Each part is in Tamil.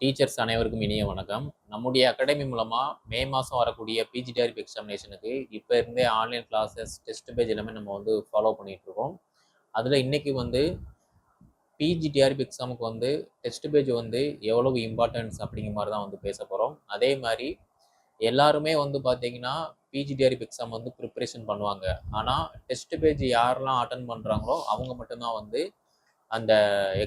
டீச்சர்ஸ் அனைவருக்கும் இனிய வணக்கம். நம்முடைய அகாடமி மூலமாக மே மாதம் வரக்கூடிய பிஜிடிஆர்பி எக்ஸாமினேஷனுக்கு இப்போ இருந்தே ஆன்லைன் கிளாஸஸ் டெஸ்ட் பேஜ் எல்லாமே நம்ம வந்து ஃபாலோ பண்ணிகிட்ருக்கோம் இருக்கோம். அதில் இன்னைக்கு வந்து பிஜிடிஆர்பி எக்ஸாமுக்கு வந்து டெஸ்ட் பேஜ் வந்து எவ்வளவு இம்பார்ட்டன்ஸ் அப்படிங்கிற மாதிரி தான் வந்து பேச போகிறோம் அதே மாதிரி எல்லாருமே வந்து பார்த்தீங்கன்னா பிஜிடிஆர்பி எக்ஸாம் வந்து ப்ரிப்பரேஷன் பண்ணுவாங்க. ஆனால் டெஸ்ட் பேஜ் யாரெல்லாம் அட்டன் பண்ணுறாங்களோ அவங்க மட்டும்தான் வந்து அந்த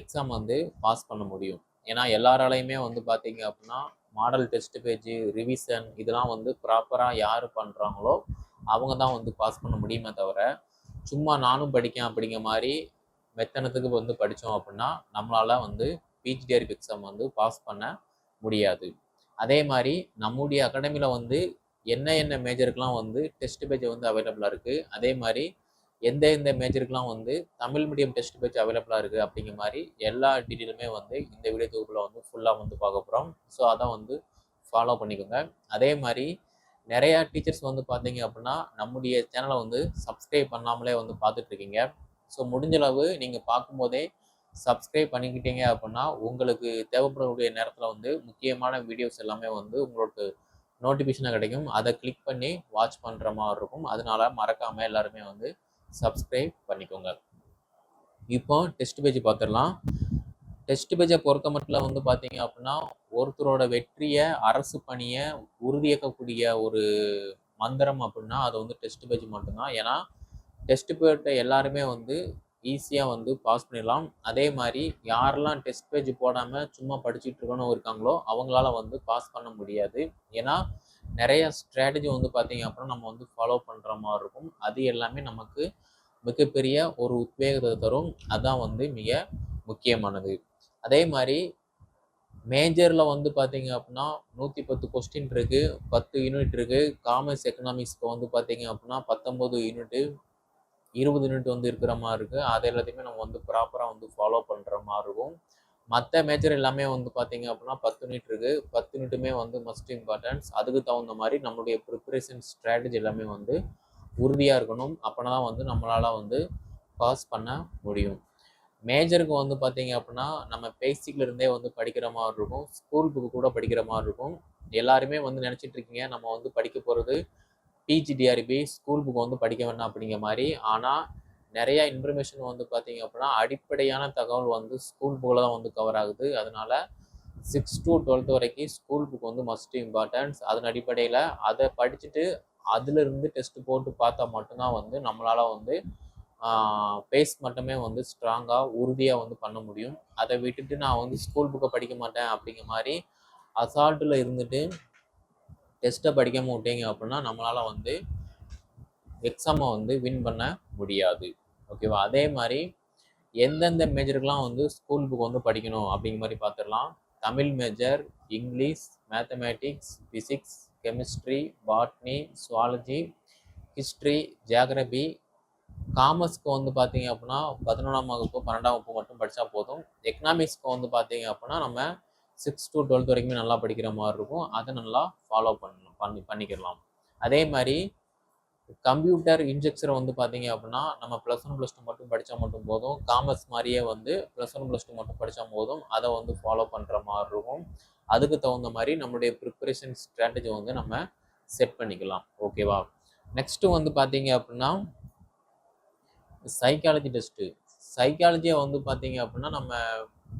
எக்ஸாம் வந்து பாஸ் பண்ண முடியும். ஏன்னா எல்லாராலையுமே வந்து பார்த்தீங்க அப்படின்னா மாடல் டெஸ்ட் பேஜ் ரிவிஷன் இதெல்லாம் வந்து ப்ராப்பராக யார் பண்ணுறாங்களோ அவங்க தான் வந்து பாஸ் பண்ண முடியுமே தவிர சும்மா நானும் படிக்கேன் அப்படிங்கிற மாதிரி மெத்தனத்துக்கு வந்து படித்தோம் அப்படின்னா நம்மளால் வந்து பிஜிடிஆர்பி எக்ஸாம் வந்து பாஸ் பண்ண முடியாது. அதே மாதிரி நம்முடைய அகாடமியில் வந்து என்ன என்ன மேஜருக்கெலாம் வந்து டெஸ்ட் பேஜ் வந்து அவைலபிளாக இருக்குது அதே மாதிரி எந்த எந்த மேஜருக்கெலாம் வந்து தமிழ் மீடியம் டெஸ்ட் பேஜ் அவைலபிளாக இருக்குது அப்படிங்கிற மாதிரி எல்லா டீட்டெயிலுமே வந்து இந்த வீடியோ தொகுப்பில் வந்து ஃபுல்லாக வந்து பார்க்க போகிறோம் ஸோ அதான் வந்து ஃபாலோ பண்ணிக்கோங்க. அதே மாதிரி நிறையா டீச்சர்ஸ் வந்து பார்த்தீங்க அப்படின்னா நம்முடைய சேனலை வந்து சப்ஸ்கிரைப் பண்ணாமலே வந்து பார்த்துட்ருக்கீங்க ஸோ முடிஞ்ச அளவு நீங்கள் பார்க்கும்போதே சப்ஸ்கிரைப் பண்ணிக்கிட்டீங்க அப்படின்னா உங்களுக்கு தேவைப்படக்கூடிய நேரத்தில் வந்து முக்கியமான வீடியோஸ் எல்லாமே வந்து உங்களுக்கு நோட்டிஃபிகேஷனாக கிடைக்கும். அதை கிளிக் பண்ணி வாட்ச் பண்ணுற மாதிரி இருக்கும். அதனால மறக்காமல் எல்லாருமே வந்து சப்ஸ்கிரைப் பண்ணிக்கோங்க. இப்போ டெஸ்ட் பேஜ் பார்த்துடலாம். டெஸ்ட் பேஜை பொறுத்த மட்டும் வந்து பார்த்தீங்க அப்படின்னா ஒருத்தரோட வெற்றியை அரசு பணியை உறுதியாக்கக்கூடிய ஒரு மந்திரம் அப்படின்னா அது வந்து டெஸ்ட் பேஜ் மட்டும்தான். ஏன்னா டெஸ்ட் பேட்டை எல்லாருமே வந்து ஈஸியாக வந்து பாஸ் பண்ணிடலாம். அதே மாதிரி யாரெல்லாம் டெஸ்ட் பேஜ் போடாமல் சும்மா படிச்சுட்டு இருக்கணும் இருக்காங்களோ அவங்களால வந்து பாஸ் பண்ண முடியாது. ஏன்னா நிறைய ஸ்ட்ராட்டஜி வந்து பார்த்தீங்க அப்புறம் நம்ம வந்து ஃபாலோ பண்ணுற மாதிரி இருக்கும். அது எல்லாமே நமக்கு மிகப்பெரிய ஒரு உத்வேகத்தை தரும். அதுதான் வந்து மிக முக்கியமானது. அதே மாதிரி மேஜரில் வந்து பார்த்தீங்க அப்படின்னா நூற்றி பத்து கொஸ்டின் இருக்குது பத்து யூனிட் இருக்குது காமர்ஸ் எக்கனாமிக்ஸ்க்கு வந்து பார்த்தீங்க அப்படின்னா பத்தொம்போது யூனிட்டு இருபது யூனிட் வந்து இருக்கிற மாதிரி இருக்குது அது எல்லாத்தையுமே நம்ம வந்து ப்ராப்பராக வந்து ஃபாலோ பண்ணுற மாதிரி இருக்கும். மற்ற மேஜர் எல்லாமே வந்து பார்த்தீங்க அப்படின்னா பத்து யூனிட் இருக்குது பத்து யூனிட்டுமே வந்து மஸ்ட் இம்பார்ட்டன்ஸ் அதுக்கு தகுந்த மாதிரி நம்மளுடைய ப்ரிப்பரேஷன் ஸ்ட்ராட்டஜி எல்லாமே வந்து உறுதியாக இருக்கணும். அப்போனா தான் வந்து நம்மளால் வந்து பாஸ் பண்ண முடியும். மேஜருக்கு வந்து பார்த்தீங்க அப்படின்னா நம்ம பேசிக்ல இருந்தே வந்து படிக்கிற மாதிரி இருக்கும். ஸ்கூல் புக்கு கூட படிக்கிற மாதிரி இருக்கும். எல்லாருமே வந்து நினச்சிட்டு இருக்கீங்க. நம்ம வந்து படிக்க போகிறது பிஜிடிஆர்பி ஸ்கூல் புக் வந்து படிக்க வேணாம் அப்படிங்கிற மாதிரி. ஆனால் நிறையா இன்ஃபர்மேஷன் வந்து பார்த்தீங்க அப்படின்னா அடிப்படையான தகவல் வந்து ஸ்கூல் புக்கில் தான் வந்து கவர் ஆகுது. அதனால் சிக்ஸ் டு டுவெல்த் வரைக்கும் ஸ்கூல் புக் வந்து மஸ்ட் இம்பார்ட்டன்ஸ் அதன் அடிப்படையில் அதை படிச்சுட்டு அதிலிருந்து டெஸ்ட் போட்டு பார்த்தா மட்டும்தான் வந்து நம்மளால் வந்து பேஸ் மட்டுமே வந்து ஸ்ட்ராங்காக உறுதியாக வந்து பண்ண முடியும். அதை விட்டுட்டு நான் வந்து ஸ்கூல் புக்கை படிக்க மாட்டேன் அப்படிங்கிற மாதிரி அசால்ட்டில் இருந்துட்டு டெஸ்ட்டை படிக்காமல் விட்டீங்க அப்படின்னா நம்மளால் வந்து எக்ஸாமை வந்து வின் பண்ண முடியாது. ஓகேவா அதே மாதிரி எந்தெந்த மேஜருக்கெலாம் வந்து ஸ்கூல் புக் வந்து படிக்கணும் அப்படிங்கிற மாதிரி பார்த்துடலாம். Tamil major English mathematics physics chemistry botany zoology history geography காமர்ஸ்க்கு வந்து பார்த்தீங்க அப்படின்னா பதினொன்றாம் வகுப்பு பன்னெண்டாம் வகுப்பு மட்டும் படித்தா போதும். எக்கனாமிக்ஸ்க்கு வந்து பார்த்தீங்க அப்படின்னா நம்ம சிக்ஸ் டு டுவெல்த் வரைக்குமே நல்லா படிக்கிற மாதிரி இருக்கும். அதை நல்லா ஃபாலோ பண்ணணும். பண்ணி பண்ணிக்கிடலாம். அதே மாதிரி கம்ப்யூட்டர் இன்ஜெக்ஷன் வந்து பார்த்தீங்க அப்படின்னா நம்ம ப்ளஸ் ஒன் ப்ளஸ் டூ மட்டும் படித்தா மட்டும் போதும். காமர்ஸ் மாதிரியே வந்து ப்ளஸ் ஒன் ப்ளஸ் டூ மட்டும் படித்தா போதும். அதை வந்து ஃபாலோ பண்ணுற மாதிரி இருக்கும். அதுக்கு தகுந்த மாதிரி நம்மளுடைய ப்ரிப்பரேஷன் ஸ்ட்ராட்டஜி வந்து நம்ம செட் பண்ணிக்கலாம். ஓகேவா நெக்ஸ்ட்டு வந்து பார்த்தீங்க அப்படின்னா சைக்காலஜி டெஸ்ட்டு சைக்காலஜியை வந்து பார்த்தீங்க அப்படின்னா நம்ம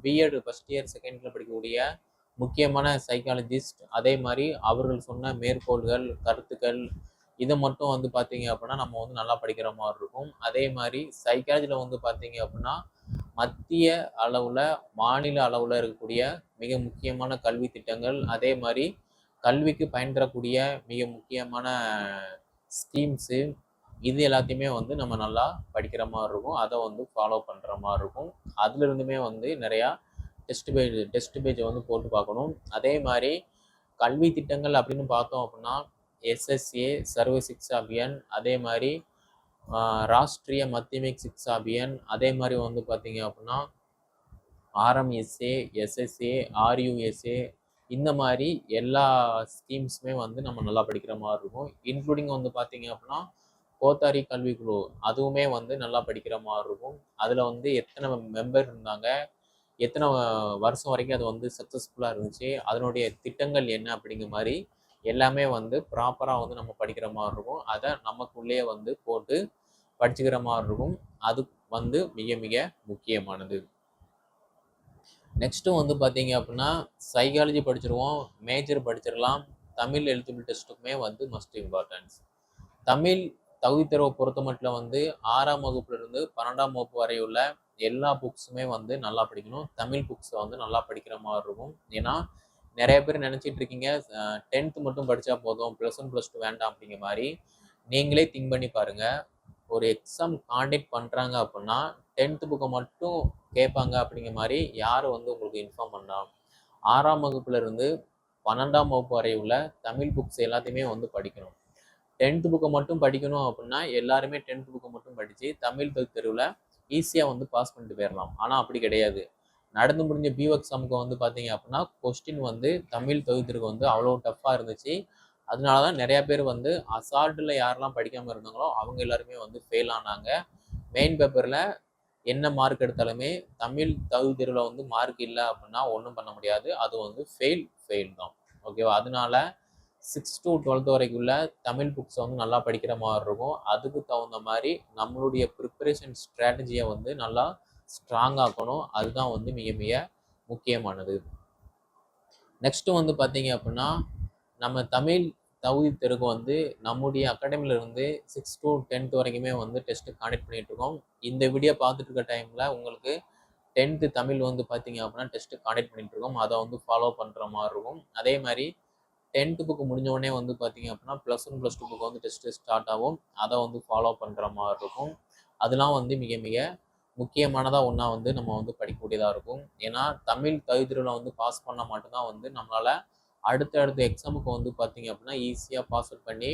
BEd first year second year படிக்கக்கூடிய முக்கியமான சைக்காலஜிஸ்ட் அதே மாதிரி அவர்கள் சொன்ன மேற்கோள்கள் கருத்துக்கள் இதை மட்டும் வந்து பார்த்தீங்க அப்படின்னா நம்ம வந்து நல்லா படிக்கிற மாதிரி இருக்கும். அதே மாதிரி சைக்காலஜியில் வந்து பார்த்தீங்க அப்படின்னா மத்திய அளவில் மாநில அளவில் இருக்கக்கூடிய மிக முக்கியமான கல்வி திட்டங்கள் அதே மாதிரி கல்விக்கு பயன் தரக்கூடிய மிக முக்கியமான ஸ்கீம்ஸு இது எல்லாத்தையுமே வந்து நம்ம நல்லா படிக்கிற மாதிரி இருக்கும். அதை வந்து ஃபாலோ பண்ணுற மாதிரி இருக்கும். அதுலேருந்துமே வந்து நிறையா டெஸ்ட் பேஜ் டெஸ்ட் பேஜை வந்து போட்டு பார்க்கணும். அதே மாதிரி கல்வி திட்டங்கள் அப்படின்னு பார்த்தோம் அப்படின்னா எஸ்எஸ்ஏ சர்வ சிக்ஷா அபியான் அதே மாதிரி ராஷ்ட்ரிய மத்தியமிக் சிக்ஷா அபியான் அதே மாதிரி வந்து பார்த்தீங்க அப்படின்னா ஆர்எம்எஸ்ஏ எஸ்எஸ்ஏ ஆர்யூஎஸ்ஏ இந்த மாதிரி எல்லா ஸ்கீம்ஸுமே வந்து நம்ம நல்லா படிக்கிற மாதிரி இருக்கும். இன்க்ளூடிங் வந்து பார்த்தீங்க அப்படின்னா கோத்தாரி கல்விக்குழு அதுவுமே வந்து நல்லா படிக்கிற மாதிரி இருக்கும். அதில் வந்து எத்தனை மெம்பர் இருந்தாங்க எத்தனை வருஷம் வரைக்கும் அது வந்து சக்ஸஸ்ஃபுல்லாக இருந்துச்சு அதனுடைய திட்டங்கள் என்ன அப்படிங்கிற மாதிரி எல்லாமே வந்து ப்ராப்பராக வந்து நம்ம படிக்கிற மாதிரி இருக்கும். அதை நமக்குள்ளேயே வந்து போட்டு படிச்சுக்கிற மாதிரி இருக்கும். அது வந்து மிக மிக முக்கியமானது. நெக்ஸ்ட்டு வந்து பார்த்தீங்க அப்படின்னா சைக்காலஜி படிச்சிருவோம் மேஜர் படிச்சிடலாம். தமிழ் எழுத்துப்பில் டெஸ்ட்டுக்குமே வந்து மஸ்ட் இம்பார்ட்டன்ஸ் தமிழ் தகுதித்தேர்வை பொறுத்த மட்டும் வந்து ஆறாம் வகுப்புல இருந்து பன்னெண்டாம் வகுப்பு வரை உள்ள எல்லா புக்ஸுமே வந்து நல்லா படிக்கணும். தமிழ் புக்ஸை வந்து நல்லா படிக்கிற மாதிரி இருக்கும். ஏன்னா நிறைய பேர் நினச்சிட்டு இருக்கீங்க டென்த்து மட்டும் படித்தா போதும் ப்ளஸ் ஒன் ப்ளஸ் டூ வேண்டாம் அப்படிங்கிற மாதிரி. நீங்களே திங்க் பண்ணி பாருங்கள் ஒரு எக்ஸாம் காண்டக்ட் பண்ணுறாங்க அப்படின்னா டென்த்து புக்கை மட்டும் கேட்பாங்க அப்படிங்கிற மாதிரி யார் வந்து உங்களுக்கு இன்ஃபார்ம் பண்ணா? ஆறாம் வகுப்புலேருந்து பன்னெண்டாம் வகுப்பு வரை உள்ள தமிழ் புக்ஸ் எல்லாத்தையுமே வந்து படிக்கணும். டென்த்து புக்கை மட்டும் படிக்கணும் அப்படின்னா எல்லாருமே டென்த் புக்கை மட்டும் படித்து தமிழ் தெருவில் ஈஸியாக வந்து பாஸ் பண்ணிட்டு போயிடலாம் ஆனால் அப்படி கிடையாது. நடந்து முடிஞ்ச பியூ எக்ஸாமுக்கு வந்து பார்த்தீங்க அப்படின்னா கொஸ்டின் வந்து தமிழ் தொகுதிருக்கு வந்து அவ்வளோ டஃப்பாக இருந்துச்சு. அதனால தான் நிறையா பேர் வந்து அசால்ட்டில் யாரெல்லாம் படிக்காமல் இருந்தாங்களோ அவங்க எல்லாருமே வந்து ஃபெயில் ஆனாங்க. மெயின் பேப்பரில் என்ன மார்க் எடுத்தாலுமே தமிழ் தகுதி தேர்வில் வந்து மார்க் இல்லை அப்படின்னா ஒன்றும் பண்ண முடியாது. அது வந்து ஃபெயில் ஃபெயில் தான். ஓகேவா அதனால சிக்ஸ் டு டுவெல்த் வரைக்குள்ள தமிழ் புக்ஸை வந்து நல்லா படிக்கிற மாதிரி இருக்கும். அதுக்கு தகுந்த மாதிரி நம்மளுடைய ப்ரிப்பரேஷன் ஸ்ட்ராட்டஜியை வந்து நல்லா ஸ்ட்ராங் ஆக்கணும். அதுதான் வந்து மிக மிக முக்கியமானது. நெக்ஸ்ட்டு வந்து பார்த்தீங்க அப்படின்னா நம்ம தமிழ் தகுதி தெருக்கு வந்து நம்முடைய அகாடமில இருந்து சிக்ஸ் டு டென்த் வரைக்குமே வந்து டெஸ்ட்டு காண்டக்ட் பண்ணிகிட்டு இருக்கோம். இந்த வீடியோ பார்த்துட்டு இருக்க டைமில் உங்களுக்கு டென்த்து தமிழ் வந்து பார்த்தீங்க அப்படின்னா டெஸ்ட்டு காண்டக்ட் பண்ணிட்டு இருக்கோம். அதை வந்து ஃபாலோ பண்ணுற மாதிரி இருக்கும். அதே மாதிரி டென்த்து புக்கு முடிஞ்ச உடனே வந்து பார்த்தீங்க அப்படின்னா plus one plus two book வந்து டெஸ்ட்டு ஸ்டார்ட் ஆகும். அதை வந்து ஃபாலோ பண்ணுற மாதிரி இருக்கும். அதெல்லாம் வந்து மிக மிக முக்கியமானதாக ஒன்றா வந்து நம்ம வந்து படிக்கக்கூடியதாக இருக்கும். ஏன்னா தமிழ் தகுதியில் வந்து பாஸ் பண்ணால் மட்டும்தான் வந்து நம்மளால் அடுத்த அடுத்த எக்ஸாமுக்கு வந்து பார்த்தீங்க அப்படின்னா ஈஸியாக பாஸ் அவுட் பண்ணி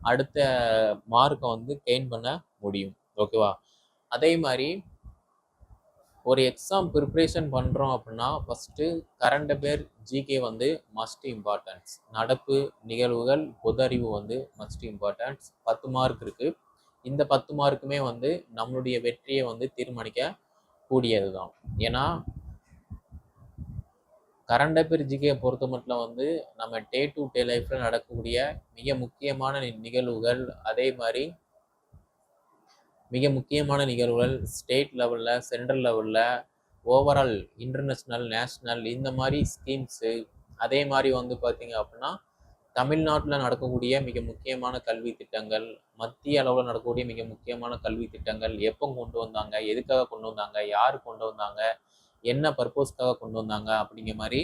அடுத்த மார்க்கை வந்து கெயின் பண்ண முடியும். ஓகேவா அதே மாதிரி ஒரு எக்ஸாம் ப்ரிப்ரேஷன் பண்ணுறோம் அப்படின்னா ஃபஸ்ட்டு கரண்ட் அஃபேர் ஜிகே வந்து மஸ்ட் இம்பார்ட்டன்ஸ் நடப்பு நிகழ்வுகள் பொது அறிவு வந்து மஸ்ட் இம்பார்ட்டன்ஸ் பத்து மார்க் இருக்குது இந்த பத்து மார்க்குமே வந்து நம்மளுடைய வெற்றியை வந்து தீர்மானிக்க கூடியது தான் ஏன்னா கரண்ட் அஃபேர் ஜிகே பொறுத்த மட்டும் வந்து நம்ம டே டு டே லைஃப்பில் நடக்கக்கூடிய மிக முக்கியமான நிகழ்வுகள் அதே மாதிரி மிக முக்கியமான நிகழ்வுகள் ஸ்டேட் லெவலில் சென்ட்ரல் லெவலில் ஓவரால் இன்டர்நேஷ்னல் நேஷ்னல் இந்த மாதிரி ஸ்கீம்ஸு அதே மாதிரி வந்து பார்த்திங்க அப்படின்னா தமிழ்நாட்டில் நடக்கக்கூடிய மிக முக்கியமான கல்வி திட்டங்கள் மத்திய அளவில் நடக்கக்கூடிய மிக முக்கியமான கல்வி திட்டங்கள் எப்போ கொண்டு வந்தாங்க எதுக்காக கொண்டு வந்தாங்க யார் கொண்டு வந்தாங்க என்ன பர்பஸ்க்காக கொண்டு வந்தாங்க அப்படிங்கிற மாதிரி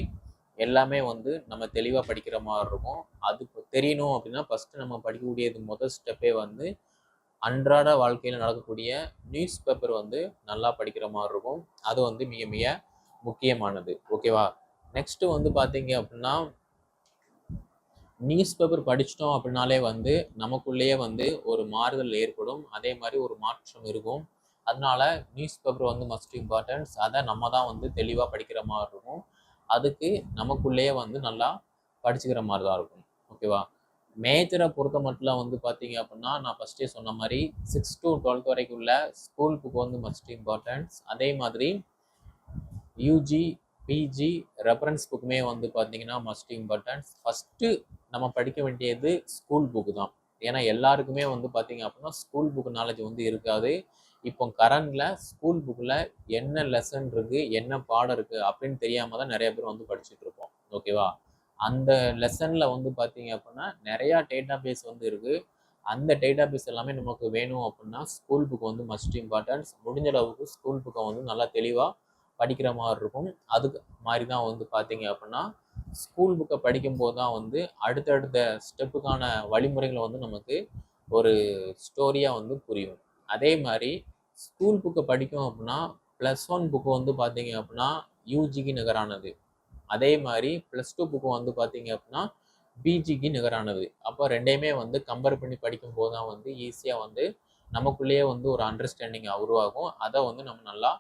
எல்லாமே வந்து நம்ம தெளிவாக படிக்கிற மாதிரி இருக்கும். அது தெரியணும் அப்படின்னா ஃபஸ்ட்டு நம்ம படிக்கக்கூடியது முதல் ஸ்டெப்பே வந்து அன்றாட வாழ்க்கையில் நடக்கக்கூடிய நியூஸ் பேப்பர் வந்து நல்லா படிக்கிற மாதிரி இருக்கும். அது வந்து மிக மிக முக்கியமானது. ஓகேவா நெக்ஸ்ட்டு வந்து பார்த்தீங்க அப்படின்னா நியூஸ் பேப்பர் படிச்சிட்டோம் அப்படின்னாலே வந்து நமக்குள்ளேயே வந்து ஒரு மாறுதல் ஏற்படும். அதே மாதிரி ஒரு மாற்றம் இருக்கும். அதனால நியூஸ் பேப்பர் வந்து மஸ்ட் இம்பார்ட்டன்ஸ் அதை நம்ம தான் வந்து தெளிவாக படிக்கிற மாதிரி இருக்கும். அதுக்கு நமக்குள்ளேயே வந்து நல்லா படிச்சுக்கிற மாதிரி தான் இருக்கும். ஓகேவா மேஜரை பொறுத்த மட்டும் வந்து பார்த்தீங்க அப்படின்னா நான் ஃபஸ்ட்டே சொன்ன மாதிரி சிக்ஸ் டு டுவெல்த் வரைக்கும் உள்ள ஸ்கூல் புக் வந்து மஸ்ட் இம்பார்ட்டன்ஸ் அதே மாதிரி யூஜி பிஜி ரெஃபரன்ஸ் புக்குமே வந்து பார்த்தீங்கன்னா மஸ்ட் இம்பார்ட்டன்ஸ் ஃபஸ்ட்டு நம்ம படிக்க வேண்டியது ஸ்கூல் புக்கு தான். ஏன்னா எல்லாருக்குமே வந்து பார்த்தீங்க அப்படின்னா ஸ்கூல் புக் நாலேஜ் வந்து இருக்காது. இப்போ கரண்டில் ஸ்கூல் புக்கில் என்ன லெசன் இருக்குது என்ன பாடம் இருக்குது அப்படின்னு தெரியாமல் தான் நிறைய பேர் வந்து படிச்சுட்டு இருப்போம். ஓகேவா அந்த லெசனில் வந்து பார்த்தீங்க அப்படின்னா நிறையா டேட்டா பேஸ் வந்து இருக்குது அந்த டேட்டா பேஸ் எல்லாமே நமக்கு வேணும் அப்படின்னா ஸ்கூல் புக் வந்து மஸ்ட் இம்பார்ட்டன்ஸ் முடிஞ்ச அளவுக்கு ஸ்கூல் புக்கை வந்து நல்லா தெளிவாக படிக்கிற மாதிரி இருக்கும். அதுக்கு மாதிரி தான் வந்து பார்த்தீங்க அப்படின்னா ஸ்கூல் புக்கை படிக்கும்போது தான் வந்து அடுத்தடுத்த ஸ்டெப்புக்கான வழிமுறைகளை வந்து நமக்கு ஒரு ஸ்டோரியாக வந்து புரியும். அதே மாதிரி ஸ்கூல் புக்கை படிக்கும் அப்படின்னா ப்ளஸ் ஒன் புக்கு வந்து பார்த்தீங்க அப்படின்னா யூஜிக்கு நிகரானது. அதே மாதிரி ப்ளஸ் டூ புக்கு வந்து பார்த்தீங்க அப்படின்னா பிஜிக்கு நிகரானது. அப்போ ரெண்டையுமே வந்து கம்பேர் பண்ணி படிக்கும்போது தான் வந்து ஈஸியாக வந்து நமக்குள்ளேயே வந்து ஒரு அண்டர்ஸ்டாண்டிங் உருவாகும். அதை வந்து நம்ம நல்லா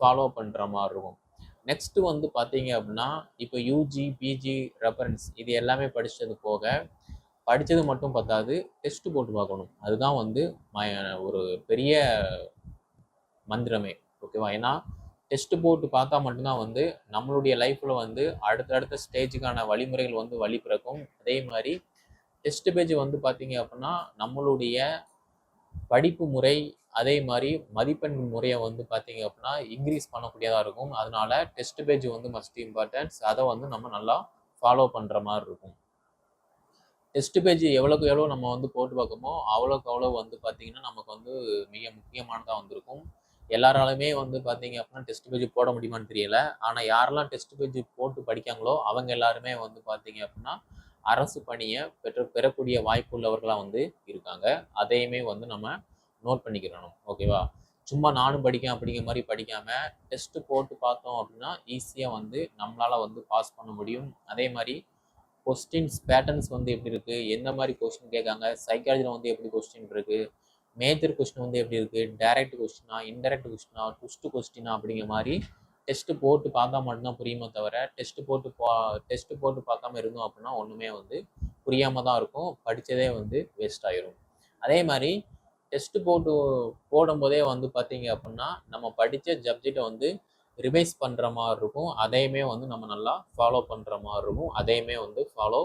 ஃபாலோ பண்ணுற மாதிரி இருக்கும். நெக்ஸ்ட் வந்து பார்த்தீங்க அப்படின்னா இப்போ யூஜி பிஜி ரெஃபரன்ஸ் இது எல்லாமே படித்தது போக படித்தது மட்டும் பத்தாது டெஸ்ட் போட்டு பார்க்கணும். அதுதான் வந்து ம- ஒரு பெரிய மந்திரமே. ஓகேவா ஏன்னா டெஸ்ட் போட்டு பார்த்தா மட்டும்தான் வந்து நம்மளுடைய லைஃப்பில் வந்து அடுத்தடுத்த ஸ்டேஜுக்கான வழிமுறைகள் வந்து வழி பிறக்கும். அதே மாதிரி டெஸ்ட் பேஜ் வந்து பார்த்தீங்க அப்படின்னா நம்மளுடைய படிப்பு முறை அதே மாதிரி மதிப்பெண் முறையை வந்து பார்த்தீங்க அப்படின்னா இன்க்ரீஸ் பண்ணக்கூடியதாக இருக்கும். அதனால டெஸ்ட் பேஜ் வந்து மஸ்ட் இம்பார்ட்டன்ஸ் அதை வந்து நம்ம நல்லா ஃபாலோ பண்ணுற மாதிரி இருக்கும். டெஸ்ட் பேஜ் எவ்வளோக்கு எவ்வளோ நம்ம வந்து போட்டு பார்க்கமோ அவ்வளோக்கு அவ்வளோ வந்து பார்த்திங்கன்னா நமக்கு வந்து மிக முக்கியமானதாக வந்திருக்கும். எல்லாராலுமே வந்து பார்த்தீங்க அப்படின்னா டெஸ்ட் பேஜ் போட முடியுமான்னு தெரியல. ஆனால் யாரெல்லாம் டெஸ்ட் பேஜ் போட்டு படிக்காங்களோ அவங்க எல்லாருமே வந்து பார்த்தீங்க அப்படின்னா அரசு பணியை பெற்று பெறக்கூடிய வாய்ப்பு உள்ளவர்களாக வந்து இருக்காங்க. அதையுமே வந்து நம்ம நோட் பண்ணிக்கிறணும். ஓகேவா சும்மா நானும் படிக்கேன் அப்படிங்கிற மாதிரி படிக்காமல் டெஸ்ட்டு போட்டு பார்த்தோம் அப்படின்னா ஈஸியாக வந்து நம்மளால் வந்து பாஸ் பண்ண முடியும். அதே மாதிரி கொஸ்டின்ஸ் பேட்டர்ன்ஸ் வந்து எப்படி இருக்குது எந்த மாதிரி கொஸ்டின் கேட்காங்க? சைக்காலஜியில் வந்து எப்படி கொஸ்டின் இருக்குது மேஜர் கொஸ்டின் வந்து எப்படி இருக்குது டைரக்ட் கொஸ்டினா இன்டெரக்ட் கொஸ்டினா ட்விஸ்ட் கொஸ்டினா அப்படிங்கிற மாதிரி டெஸ்ட்டு போட்டு பார்த்தா மட்டும்தான் புரியுமே தவிர டெஸ்ட்டு போட்டு பா டெஸ்ட்டு போட்டு பார்க்காம இருந்தோம் அப்படின்னா ஒன்றுமே வந்து புரியாமல் தான் இருக்கும். படித்ததே வந்து வேஸ்ட் ஆயிரும். அதே மாதிரி டெஸ்ட்டு போட்டு போடும்போதே வந்து பார்த்தீங்க அப்படின்னா நம்ம படித்த சப்ஜெக்டை வந்து ரிவைஸ் பண்ணுற மாதிரி இருக்கும். அதையுமே வந்து நம்ம நல்லா ஃபாலோ பண்ணுற மாதிரி இருக்கும். அதையுமே வந்து ஃபாலோ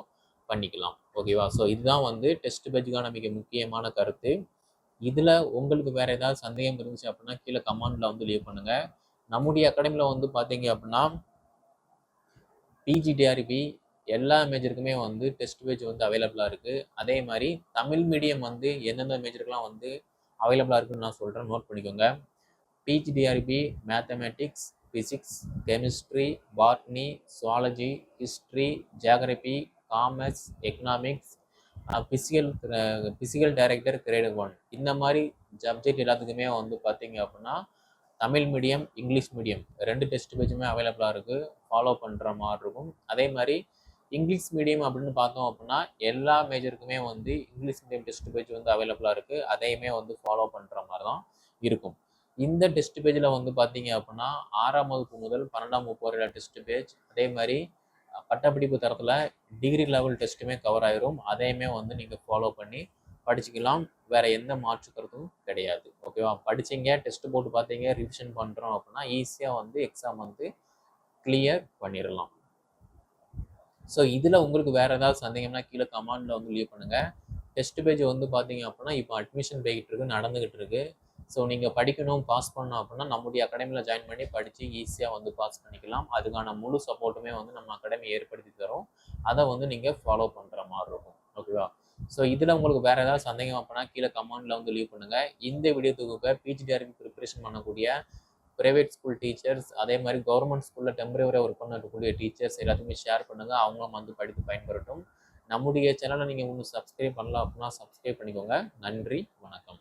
பண்ணிக்கலாம். ஓகேவா ஸோ இதுதான் வந்து டெஸ்ட் பேஜுக்கான மிக முக்கியமான கருத்து. இதில் உங்களுக்கு வேறு ஏதாவது சந்தேகம் இருந்துச்சு அப்படின்னா கீழே கமெண்டில் வந்து லீவ் பண்ணுங்கள் நம்முடைய அகாடமியில் வந்து பார்த்தீங்க அப்படின்னா பிஜிடிஆர்பி எல்லா மேஜருக்குமே வந்து டெஸ்ட் பேஜ் வந்து அவைலபிளாக இருக்குது அதே மாதிரி தமிழ் மீடியம் வந்து எந்தெந்த மேஜருக்கெலாம் வந்து அவைலபிளாக இருக்குன்னு நான் சொல்கிறேன் நோட் பண்ணிக்கோங்க. PGTRB mathematics physics chemistry botany zoology history geography commerce economics physical physical director grade one இந்த மாதிரி சப்ஜெக்ட் எல்லாத்துக்குமே வந்து பார்த்தீங்க அப்படின்னா தமிழ் மீடியம் இங்கிலீஷ் மீடியம் ரெண்டு டெஸ்ட் பேஜுமே அவைலபிளாக இருக்குது ஃபாலோ பண்ணுற மாதிரி இருக்கும். அதே மாதிரி இங்கிலீஷ் மீடியம் அப்படின்னு பார்த்தோம் அப்படின்னா எல்லா மேஜருக்குமே வந்து இங்கிலீஷ் மீடியம் டெஸ்ட் பேஜ் வந்து அவைலபிளாக இருக்குது அதையுமே வந்து ஃபாலோ பண்ணுற மாதிரி தான் இருக்கும். இந்த டெஸ்ட் பேஜில் வந்து பார்த்தீங்க அப்படின்னா ஆறாம் வகுப்பு முதல் பன்னெண்டாம் வகுப்பு வரையில டெஸ்ட் பேஜ் அதே மாதிரி பட்டப்படிப்பு தரத்தில் டிகிரி லெவல் டெஸ்ட்டுமே கவர் ஆயிரும். அதையுமே வந்து நீங்கள் ஃபாலோ பண்ணி படிச்சுக்கலாம். வேற எந்த மாற்று கருத்தும் கிடையாது ஓகேவா படிச்சீங்க டெஸ்ட் போட்டு பார்த்தீங்க ரிவிஷன் பண்ணுறோம் அப்படின்னா ஈஸியாக வந்து எக்ஸாம் வந்து கிளியர் பண்ணிடலாம் ஸோ இதில் உங்களுக்கு வேறு ஏதாவது சந்தேகம்னா கீழே கமெண்டில் வந்து லீவ் பண்ணுங்கள் டெஸ்ட் பேஜ் வந்து பார்த்தீங்க அப்படின்னா இப்போ அட்மிஷன் போய்கிட்டு இருக்கு நடந்துகிட்டு இருக்குது ஸோ நீங்கள் படிக்கணும் பாஸ் பண்ணணும் அப்படின்னா நம்முடைய அகாடமியில் ஜாயின் பண்ணி படித்து ஈஸியாக வந்து பாஸ் பண்ணிக்கலாம். அதுக்கான முழு சப்போர்ட்டுமே வந்து நம்ம அகாடமி ஏற்படுத்தி தரும். அதை வந்து நீங்கள் ஃபாலோ பண்ணுற மாதிரி இருக்கும். ஓகேவா ஸோ இதில் உங்களுக்கு வேறு ஏதாவது சந்தேகம் அப்படின்னா கீழே கமெண்டில் வந்து லீவ் பண்ணுங்கள் இந்த வீடியோ தொகுப்பை பிஜிடிஆர்பி ப்ரிப்பரேஷன் பண்ணக்கூடிய ப்ரைவேட் ஸ்கூல் டீச்சர்ஸ் அதே மாதிரி கவர்மெண்ட் ஸ்கூலில் டெம்பரவரியாக ஒர்க் பண்ணக்கூடிய டீச்சர்ஸ் எல்லாத்துக்குமே ஷேர் பண்ணுங்கள் அவங்களும் வந்து படித்து பயன்பெறட்டும். நம்முடைய சேனலை நீங்கள் இன்னும் சப்ஸ்கிரைப் பண்ணலாம் அப்படின்னா சப்ஸ்கிரைப் பண்ணிக்கோங்க. நன்றி வணக்கம்.